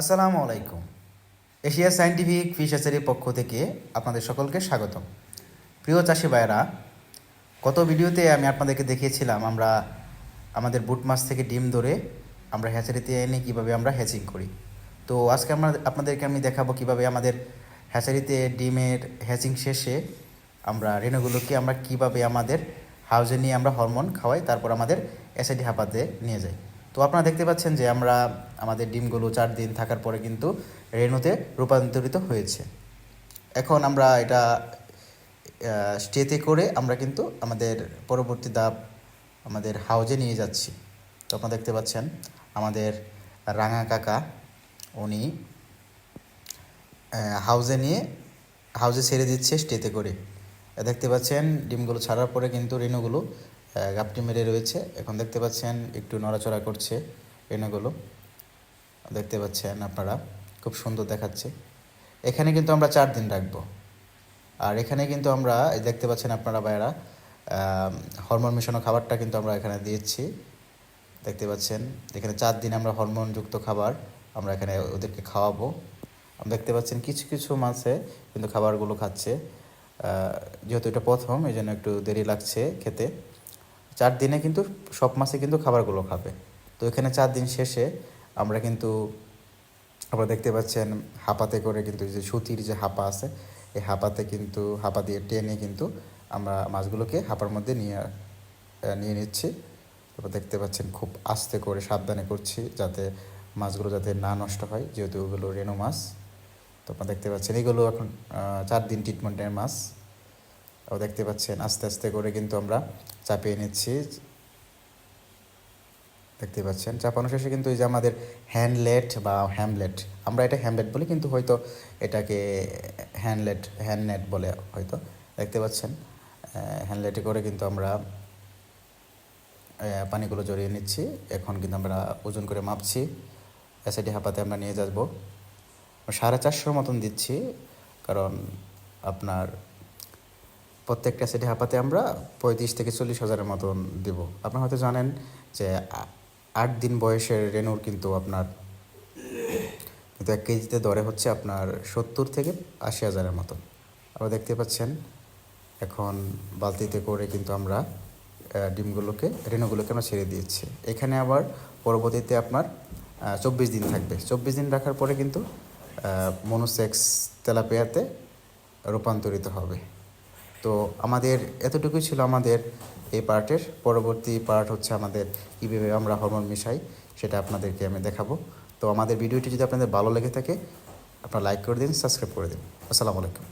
আসসালামু আলাইকুম। Asia scientific fish হ্যাচারির পক্ষ থেকে আপনাদের সকলকে স্বাগতম। প্রিয় চাষি ভাইয়েরা, গত ভিডিওতে আমি আপনাদেরকে দেখিয়েছিলাম আমরা আমাদের বুট মাছ থেকে ডিম ধরে আমরা হ্যাচারিতে এনে কীভাবে আমরা হ্যাচিং করি। তো আজকে আমরা আপনাদেরকে আমি দেখাবো কীভাবে আমাদের হ্যাচারিতে ডিমের হ্যাচিং শেষে আমরা রেণুগুলোকে আমরা কীভাবে আমাদের হাউজে নিয়ে আমরা হরমোন খাওয়াই, তারপর আমাদের অ্যাসিডি হাঁপাতে নিয়ে যাই। তো আপনারা দেখতে পাচ্ছেন যে আমরা আমাদের ডিমগুলো চার দিন থাকার পরে কিন্তু রেণুতে রূপান্তরিত হয়েছে। এখন আমরা এটা স্টেতে করে আমরা কিন্তু আমাদের পরবর্তী ধাপ আমাদের হাউজে নিয়ে যাচ্ছি। তো আপনারা দেখতে পাচ্ছেন আমাদের রাঙা কাকা, উনি হাউজে নিয়ে, হাউজে ছেড়ে দিচ্ছে স্টেতে করে। দেখতে পাচ্ছেন ডিমগুলো ছাড়ার পরে কিন্তু রেণুগুলো গাপটি মেরে রয়েছে। এখন দেখতে পাচ্ছেন একটু নড়াচড়া করছে রেণুগুলো দেখতে পাচ্ছেন আপনারা, খুব সুন্দর দেখাচ্ছে। এখানে কিন্তু আমরা চার দিন রাখব। আর এখানে কিন্তু আমরা দেখতে পাচ্ছেন আপনারা বাইরা হরমোন মিশানো খাবারটা কিন্তু আমরা এখানে দিয়েছি। দেখতে পাচ্ছেন, এখানে চার দিন আমরা হরমোনযুক্ত খাবার আমরা এখানে ওদেরকে খাওয়াবো। দেখতে পাচ্ছেন কিছু কিছু মাছে কিন্তু খাবারগুলো খাচ্ছে। যেহেতু এটা প্রথম এই জন্য একটু দেরি লাগছে খেতে। চার দিনে কিন্তু সব মাসে কিন্তু খাবারগুলো খাবে। তো এখানে চার দিন শেষে আমরা কিন্তু, আপনারা দেখতে পাচ্ছেন হাঁপাতে করে কিন্তু যে সুতির যে হাঁপা আছে, এই হাঁপাতে কিন্তু, হাঁপা দিয়ে টেনে কিন্তু আমরা মাছগুলোকে হাঁপার মধ্যে নিয়ে নিয়ে নিচ্ছি। তারপর দেখতে পাচ্ছেন খুব আস্তে করে সাবধানে করছি যাতে মাছগুলো যাতে না নষ্ট হয়, যেহেতু ওগুলো রেণু মাছ। তো আপনারা দেখতে পাচ্ছেন এগুলো এখন চার দিন ট্রিটমেন্টের মাছ। দেখতে পাচ্ছেন, আস্তে আস্তে করে কিন্তু আমরা চাপিয়ে নিচ্ছি। দেখতে পাচ্ছেন, চাপানো শেষে কিন্তু এই যে আমাদের হ্যান্ডলেট বা হ্যামলেট, আমরা এটা হ্যামলেট বলি, কিন্তু হয়তো এটাকে হ্যান্ডলেট, হ্যান্ডনেট বলে হয়তো। দেখতে পাচ্ছেন হ্যান্ডলেটে করে কিন্তু আমরা পানিগুলো জড়িয়ে নিচ্ছি। এখন কিন্তু আমরা ওজন করে মাপছি। অ্যাসিডি হাঁপাতে আমরা নিয়ে যাব। সাড়ে চারশোর মতন দিচ্ছি, কারণ আপনার প্রত্যেকটা সেটে হাঁপাতে আমরা পঁয়ত্রিশ থেকে চল্লিশ হাজারের মতন দেব। আপনারা হয়তো জানেন যে আট দিন বয়সের রেনুর কিন্তু আপনার কিন্তু এক কেজিতে দরে হচ্ছে আপনার সত্তর থেকে আশি হাজারের মতন। আবার দেখতে পাচ্ছেন, এখন বালতিতে করে কিন্তু আমরা ডিমগুলোকে, রেণুগুলোকে আমরা ছেড়ে দিয়েছি। এখানে আবার পরবর্তীতে আপনার চব্বিশ দিন থাকবে। চব্বিশ দিন রাখার পরে কিন্তু মনোসেক্স তেলাপিয়াতে রূপান্তরিত হবে। তো আমাদের, এতটুকুই ছিল আমাদের এই পার্টের। পরবর্তী পার্ট হচ্ছে আমাদের কীভাবে আমরা হরমোন মিশাই, সেটা আপনাদেরকে আমি দেখাবো। তো আমাদের ভিডিওটি যদি আপনাদের ভালো লেগে থাকে, আপনারা লাইক করে দিন, সাবস্ক্রাইব করে দিন। আসসালামু আলাইকুম।